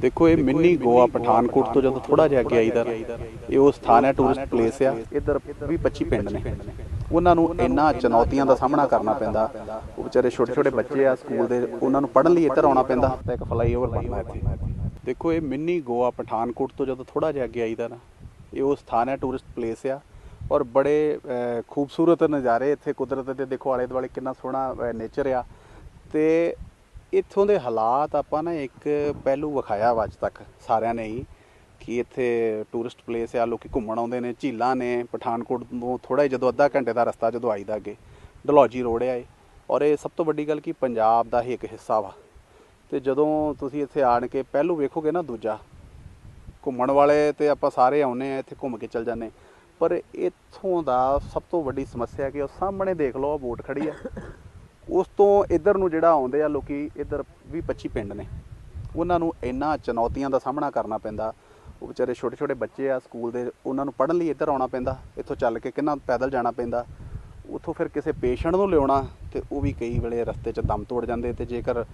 ਦੇਖੋ ਇਹ ਮਿੰਨੀ ਗੋਆ ਪਠਾਨਕੋਟ ਤੋਂ ਜਦੋਂ ਥੋੜਾ ਜਿਹਾ ਅੱਗੇ ਆਈਦਾ ਇਹ ਉਹ ਸਥਾਨ ਹੈ ਟੂਰਿਸਟ ਪਲੇਸ ਆ ਇੱਧਰ 20 25 ਪਿੰਡ ਨੇ। ਉਹਨਾਂ ਨੂੰ ਇੰਨਾ ਚੁਣੌਤੀਆਂ ਦਾ ਸਾਹਮਣਾ ਕਰਨਾ ਪੈਂਦਾ। ਉਹ ਵਿਚਾਰੇ ਛੋਟੇ ਛੋਟੇ ਬੱਚੇ ਆ ਸਕੂਲ ਦੇ ਉਹਨਾਂ ਨੂੰ ਪੜ੍ਹਨ ਲਈ ਇੱਧਰ ਆਉਣਾ ਪੈਂਦਾ। ਤਾਂ ਇੱਕ ਫਲਾਈਓਵਰ ਬਣਨਾ ਇੱਥੇ। ਦੇਖੋ ਇਹ ਮਿੰਨੀ ਗੋਆ ਪਠਾਨਕੋਟ ਤੋਂ ਜਦੋਂ ਥੋੜਾ ਜਿਹਾ ਅੱਗੇ ਆਈਦਾ ਨਾ ਇਹ ਉਹ ਸਥਾਨ ਹੈ ਟੂਰਿਸਟ ਪਲੇਸ ਆ। ਔਰ ਬੜੇ ਖੂਬਸੂਰਤ ਨਜ਼ਾਰੇ ਇੱਥੇ ਕੁਦਰਤ ਦੇ। ਦੇਖੋ ਆਲੇ ਦੁਆਲੇ ਕਿੰਨਾ ਸੋਹਣਾ ਨੇਚਰ ਆ। ਤੇ ਇੱਥੋਂ ਦੇ ਹਾਲਾਤ ਆਪਾਂ ਨਾ ਇੱਕ ਪਹਿਲੂ ਵਿਖਾਇਆ ਵਾ ਅੱਜ ਤੱਕ ਸਾਰਿਆਂ ਨੇ ਹੀ, ਕਿ ਇੱਥੇ ਟੂਰਿਸਟ ਪਲੇਸ ਆ, ਲੋਕੀ ਘੁੰਮਣ ਆਉਂਦੇ ਨੇ, ਝੀਲਾਂ ਨੇ, ਪਠਾਨਕੋਟ ਤੋਂ ਥੋੜਾ ਜਿਹਾ ਜਦੋਂ ਅੱਧਾ ਘੰਟੇ ਦਾ ਰਸਤਾ ਜਦੋਂ ਆਈਦਾ ਅੱਗੇ ਡਲੌਜੀ ਰੋਡ ਆ ਇਹ। ਔਰ ਇਹ ਸਭ ਤੋਂ ਵੱਡੀ ਗੱਲ ਕਿ ਪੰਜਾਬ ਦਾ ਹੀ ਇੱਕ ਹਿੱਸਾ ਵਾ। ਤੇ ਜਦੋਂ ਤੁਸੀਂ ਇੱਥੇ ਆਣ ਕੇ ਪਹਿਲੂ ਵੇਖੋਗੇ ਨਾ ਦੂਜਾ, ਘੁੰਮਣ ਵਾਲੇ ਤੇ ਆਪਾਂ ਸਾਰੇ ਆਉਨੇ ਆ, ਇੱਥੇ ਘੁੰਮ ਕੇ ਚੱਲ ਜਾਂਦੇ ਪਰ ਇੱਥੋਂ ਦਾ ਸਭ ਤੋਂ ਵੱਡੀ ਸਮੱਸਿਆ ਕਿ ਉਹ ਸਾਹਮਣੇ ਦੇਖ ਲਓ ਆ ਬੋਟ ਖੜੀ ਆ। ਉਸ ਤੋਂ ਇੱਧਰ ਨੂੰ ਜਿਹੜਾ ਆਉਂਦੇ ਆ ਲੋਕੀ, ਇੱਧਰ 20 25 ਪਿੰਡ ਨੇ। ਉਹਨਾਂ ਨੂੰ ਇੰਨਾ ਚੁਣੌਤੀਆਂ ਦਾ ਸਾਹਮਣਾ ਕਰਨਾ ਪੈਂਦਾ। ਉਹ ਵਿਚਾਰੇ ਛੋਟੇ ਛੋਟੇ ਬੱਚੇ ਆ ਸਕੂਲ ਦੇ, ਉਹਨਾਂ ਨੂੰ ਪੜ੍ਹਨ ਲਈ ਇੱਧਰ ਆਉਣਾ ਪੈਂਦਾ। ਇੱਥੋਂ ਚੱਲ ਕੇ ਕਿੰਨਾ ਪੈਦਲ ਜਾਣਾ ਪੈਂਦਾ। ਉੱਥੋਂ ਫਿਰ ਕਿਸੇ ਪੇਸ਼ੈਂਟ ਨੂੰ ਲਿਆਉਣਾ ਤੇ ਉਹ ਵੀ ਕਈ ਵੇਲੇ ਰਸਤੇ 'ਚ ਦਮ ਤੋੜ ਜਾਂਦੇ ਤੇ ਜੇਕਰ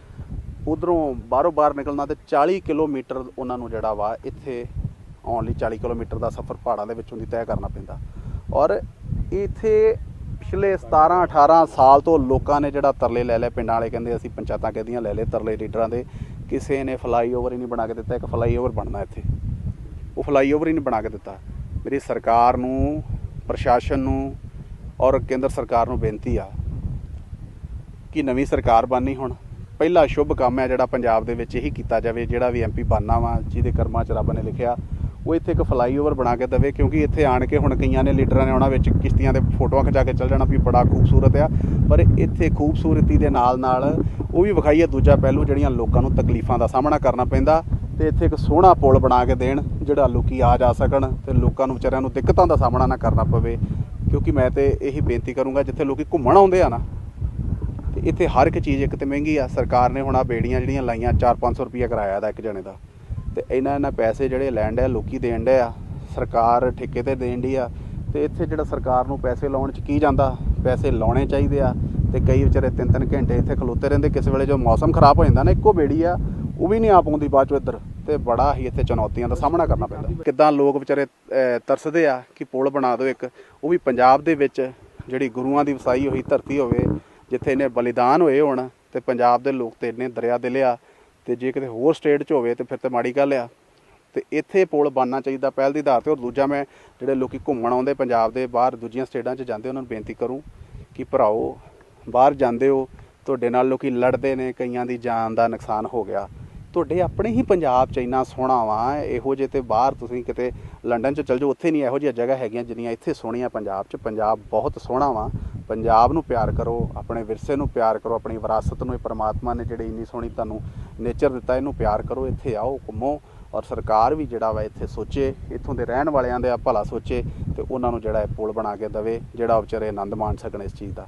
ਉਧਰੋਂ ਬਾਹਰੋਂ ਬਾਹਰ ਨਿਕਲਣਾ ਤੇ 40 ਕਿਲੋਮੀਟਰ ਉਹਨਾਂ ਨੂੰ ਜਿਹੜਾ ਵਾ ਇੱਥੇ ਆਉਣ ਲਈ 40 ਕਿਲੋਮੀਟਰ ਦਾ ਸਫ਼ਰ ਪਹਾੜਾਂ ਦੇ ਵਿੱਚੋਂ ਦੀ ਤੈਅ ਕਰਨਾ ਪੈਂਦਾ। ਔਰ ਇੱਥੇ ਪਿਛਲੇ 17 18 ਸਾਲ ਤੋਂ ਲੋਕਾਂ ਨੇ ਜਿਹੜਾ ਤਰਲੇ ਲੈ ਲਿਆ ਪਿੰਡਾਂ ਵਾਲੇ ਕਹਿੰਦੇ ਅਸੀਂ ਪੰਚਾਇਤਾਂ ਕਹਿੰਦੀਆਂ ਲੈ ਲਏ ਤਰਲੇ ਲੀਡਰਾਂ ਦੇ। ਕਿਸੇ ਨੇ ਫਲਾਈਓਵਰ ਹੀ ਨਹੀਂ ਬਣਾ ਕੇ ਦਿੱਤਾ, ਇੱਕ ਫਲਾਈਓਵਰ ਬਣਨਾ ਇੱਥੇ। ਉਹ ਫਲਾਈਓਵਰ ਹੀ ਨਹੀਂ ਬਣਾ ਕੇ ਦਿੱਤਾ। ਮੇਰੀ ਸਰਕਾਰ ਨੂੰ, ਪ੍ਰਸ਼ਾਸਨ ਨੂੰ ਔਰ ਕੇਂਦਰ ਸਰਕਾਰ ਨੂੰ ਬੇਨਤੀ ਆ ਕਿ ਨਵੀਂ ਸਰਕਾਰ ਬਣਨੀ ਹੁਣ। ਪਹਿਲਾ ਸ਼ੁਭ ਕੰਮ ਹੈ ਜਿਹੜਾ ਪੰਜਾਬ ਦੇ ਵਿੱਚ ਇਹੀ ਕੀਤਾ ਜਾਵੇ, ਜਿਹੜਾ ਵੀ ਐਮਪੀ ਬਣਨਾ ਵਾ, ਜਿਹਦੇ ਕਰਮਾਂ 'ਚ ਰੱਬ ਨੇ ਲਿਖਿਆ। ਉਹ ਇੱਥੇ ਇੱਕ ਫਲਾਈਓਵਰ ਬਣਾ ਕੇ ਦੇਵੇ, ਕਿਉਂਕਿ ਇੱਥੇ ਆਣ ਕੇ ਹੁਣ ਕਈਆਂ ਨੇ ਲੀਡਰਾਂ ਨੇ ਉਹਨਾਂ ਵਿੱਚ ਕਿਸ਼ਤੀਆਂ ਦੇ ਫੋਟੋਆਂ ਖਿਚਾ ਕੇ ਚੱਲ ਜਾਣਾ ਵੀ ਬੜਾ ਖੂਬਸੂਰਤ ਆ। ਪਰ ਇੱਥੇ ਖੂਬਸੂਰਤੀ ਦੇ ਨਾਲ ਨਾਲ ਉਹ ਵੀ ਵਿਖਾਈਏ ਦੂਜਾ ਪਹਿਲੂ, ਜਿਹੜੀਆਂ ਲੋਕਾਂ ਨੂੰ ਤਕਲੀਫਾਂ ਦਾ ਸਾਹਮਣਾ ਕਰਨਾ ਪੈਂਦਾ ਤੇ ਇੱਥੇ ਇੱਕ ਸੋਹਣਾ ਪੁਲ ਬਣਾ ਕੇ ਦੇਣ, ਜਿਹੜਾ ਲੋਕੀ ਆ ਜਾ ਸਕਣ ਤੇ ਲੋਕਾਂ ਨੂੰ ਵਿਚਾਰਿਆਂ ਨੂੰ ਦਿੱਕਤਾਂ ਦਾ ਸਾਹਮਣਾ ਨਾ ਕਰਨਾ ਪਵੇ। ਕਿਉਂਕਿ ਮੈਂ ਤੇ ਇਹੀ ਬੇਨਤੀ ਕਰੂੰਗਾ, ਜਿੱਥੇ ਲੋਕੀ ਘੁੰਮਣ ਆਉਂਦੇ ਆ ਨਾ, ਤੇ ਇੱਥੇ ਹਰ ਇੱਕ ਚੀਜ਼ ਇੱਕ ਤੇ ਮਹਿੰਗੀ ਆ। ਸਰਕਾਰ ਨੇ ਹੁਣ ਆ ਬੇੜੀਆਂ ਜਿਹੜੀਆਂ ਲਾਈਆਂ 4-500 ਰੁਪਏ ਕਿਰਾਇਆ ਦਾ ਇੱਕ ਜਣੇ ਦਾ। ਤੇ ਇਹਨਾਂ ਇਹਨਾਂ ਪੈਸੇ ਜਿਹੜੇ ਲੈਣ ਡਿਆ ਲੋਕੀ ਦੇਣ ਡਿਆ ਆ, ਸਰਕਾਰ ਠੇਕੇ ਤੇ ਦੇਣ ਡਈ ਆ। ਤੇ ਇੱਥੇ ਜਿਹੜਾ ਸਰਕਾਰ ਨੂੰ ਪੈਸੇ ਲਾਉਣ ਚ ਕੀ ਜਾਂਦਾ? ਪੈਸੇ ਲਾਉਣੇ ਚਾਹੀਦੇ ਆ ਤੇ ਕਈ ਵਿਚਾਰੇ ਤਿੰਨ ਤਿੰਨ ਘੰਟੇ ਇੱਥੇ ਖਲੋਤੇ ਰਹਿੰਦੇ, ਕਿਸੇ ਵੇਲੇ ਜੋ ਮੌਸਮ ਖਰਾਬ ਹੋ ਜਾਂਦਾ ਨਾ, ਇੱਕੋ ਬੇੜੀ ਆ, ਉਹ ਵੀ ਨਹੀਂ ਆ ਪਾਉਂਦੀ ਬਾਅਦ ਚੋਂ ਇੱਧਰ। ਤੇ ਬੜਾ ਹੀ ਇੱਥੇ ਚੁਣੌਤੀਆਂ ਦਾ ਸਾਹਮਣਾ ਕਰਨਾ ਪੈਂਦਾ। ਕਿੱਦਾਂ ਲੋਕ ਵਿਚਾਰੇ ਤਰਸਦੇ ਆ ਕਿ ਪੁਲ ਬਣਾ ਦਿਓ ਇੱਕ, ਉਹ ਵੀ ਪੰਜਾਬ ਦੇ ਵਿੱਚ ਜਿਹੜੀ ਗੁਰੂਆਂ ਦੀ ਵਸਾਈ ਹੋਈ, ਧਰਤੀ ਹੋਵੇ, ਜਿੱਥੇ ਇਹਨੇ ਬਲੀਦਾਨ ਹੋਏ ਹੋਣ ਤੇ ਪੰਜਾਬ ਦੇ ਲੋਕ ਤੇ ਇੰਨੇ ਦਰਿਆ ਦਿਲ ਆ ਤੇ ਜੇ ਕਿਤੇ ਹੋਰ ਸਟੇਟ 'ਚ ਹੋਵੇ ਤੇ ਫਿਰ ਤੇ ਮਾੜੀ ਗੱਲ ਆ। ਤੇ ਇੱਥੇ ਪੁਲ ਬਣਨਾ ਚਾਹੀਦਾ ਪਹਿਲ ਦੀ ਆਧਾਰ ਤੇ ਔਰ ਦੂਜਾ ਮੈਂ ਜਿਹੜੇ ਲੋਕੀ ਘੁੰਮਣ ਆਉਂਦੇ ਪੰਜਾਬ ਦੇ ਬਾਹਰ ਦੂਜੀਆਂ ਸਟੇਟਾਂ 'ਚ ਜਾਂਦੇ ਉਹਨਾਂ ਨੂੰ ਬੇਨਤੀ ਕਰੂੰ ਕਿ ਭਰਾਓ, ਬਾਹਰ ਜਾਂਦੇ ਹੋ, ਤੁਹਾਡੇ ਨਾਲ ਲੋਕੀ ਲੜਦੇ ਨੇ, ਕਈਆਂ ਦੀ ਜਾਨ ਦਾ ਨੁਕਸਾਨ ਹੋ ਗਿਆ। ਤੁਹਾਡੇ ਆਪਣੇ ਹੀ ਪੰਜਾਬ 'ਚ ਇੰਨਾ ਸੋਹਣਾ ਵਾ, ਇਹੋ ਜਿਹੇ ਤੇ ਬਾਹਰ ਤੁਸੀਂ ਕਿਤੇ ਲੰਡਨ 'ਚ ਚਲ ਜਾਓ, ਉੱਥੇ ਨਹੀਂ ਇਹੋ ਜਿਹੀਆਂ ਜਗ੍ਹਾ ਹੈਗੀਆਂ ਜਿੰਨੀਆਂ ਇੱਥੇ ਸੋਹਣੀਆਂ ਪੰਜਾਬ 'ਚ। ਪੰਜਾਬ ਬਹੁਤ ਸੋਹਣਾ ਵਾ। ਪੰਜਾਬ ਨੂੰ ਪਿਆਰ ਕਰੋ, ਆਪਣੇ ਵਿਰਸੇ ਨੂੰ ਪਿਆਰ ਕਰੋ, ਆਪਣੀ ਵਿਰਾਸਤ ਨੂੰ, ਇਹ ਪ੍ਰਮਾਤਮਾ ਨੇ ਜਿਹੜੀ ਇੰਨੀ ਸੋਹਣੀ ਤੁਹਾਨੂੰ ਨੇਚਰ ਦਿੱਤਾ, ਇਹਨੂੰ ਪਿਆਰ ਕਰੋ, ਇੱਥੇ ਆਓ, ਘੁੰਮੋ ਔਰ ਸਰਕਾਰ ਵੀ ਜਿਹੜਾ ਵਾ ਇੱਥੇ ਸੋਚੇ, ਇੱਥੋਂ ਦੇ ਰਹਿਣ ਵਾਲਿਆਂ ਦੇ ਭਲਾ ਸੋਚੇ ਤੇ ਉਹਨਾਂ ਨੂੰ ਜਿਹੜਾ ਇਹ ਪੁਲ ਬਣਾ ਕੇ ਦਵੇ, ਜਿਹੜਾ ਉਹ ਵਿਚਾਰੇ ਆਨੰਦ ਮਾਣ ਸਕਣ ਇਸ ਚੀਜ਼ ਦਾ।